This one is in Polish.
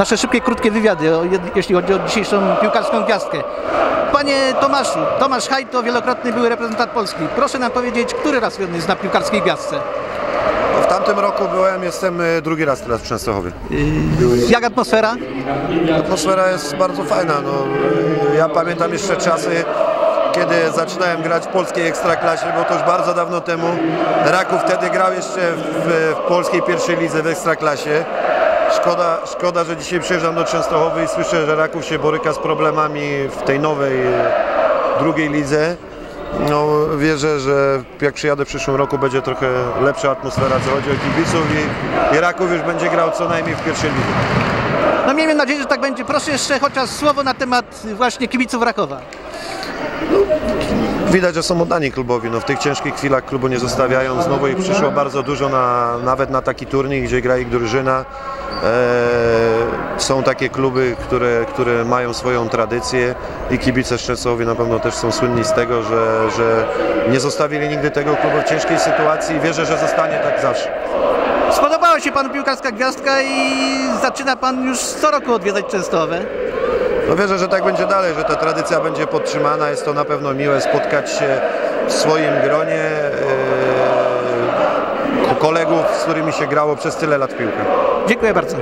nasze szybkie, krótkie wywiady, jeśli chodzi o dzisiejszą piłkarską gwiazdkę. Panie Tomaszu, Tomasz Hajt to wielokrotny były reprezentant Polski. Proszę nam powiedzieć, który raz on jest na piłkarskiej gwiazdce? W tamtym roku byłem, jestem y, drugi raz teraz w Częstochowie. Jak atmosfera? Atmosfera jest bardzo fajna. No, y, ja pamiętam jeszcze czasy, kiedy zaczynałem grać w polskiej ekstraklasie, było to już bardzo dawno temu. Raków wtedy grał jeszcze w, w polskiej pierwszej lidze w ekstraklasie. Szkoda, szkoda, że dzisiaj przyjeżdżam do Częstochowy i słyszę, że Raków się boryka z problemami w tej nowej drugiej lidze. No, wierzę, że jak przyjadę w przyszłym roku będzie trochę lepsza atmosfera, co chodzi o kibiców i, i Raków już będzie grał co najmniej w pierwszej lidze. No miejmy nadzieję, że tak będzie. Proszę jeszcze chociaż słowo na temat właśnie kibiców Rakowa. Widać, że są oddani klubowi. No, w tych ciężkich chwilach klubu nie zostawiają. Znowu ich przyszło bardzo dużo, na, nawet na taki turniej, gdzie gra ich drużyna. E, są takie kluby, które, które mają swoją tradycję i kibice Szczecowi na pewno też są słynni z tego, że, że nie zostawili nigdy tego klubu w ciężkiej sytuacji i wierzę, że zostanie tak zawsze. Spodobała się panu piłkarska gwiazdka i zaczyna pan już co roku odwiedzać Częstochowę. No wierzę, że tak będzie dalej, że ta tradycja będzie podtrzymana. Jest to na pewno miłe spotkać się w swoim gronie e, kolegów, z którymi się grało przez tyle lat w piłkę. Dziękuję bardzo.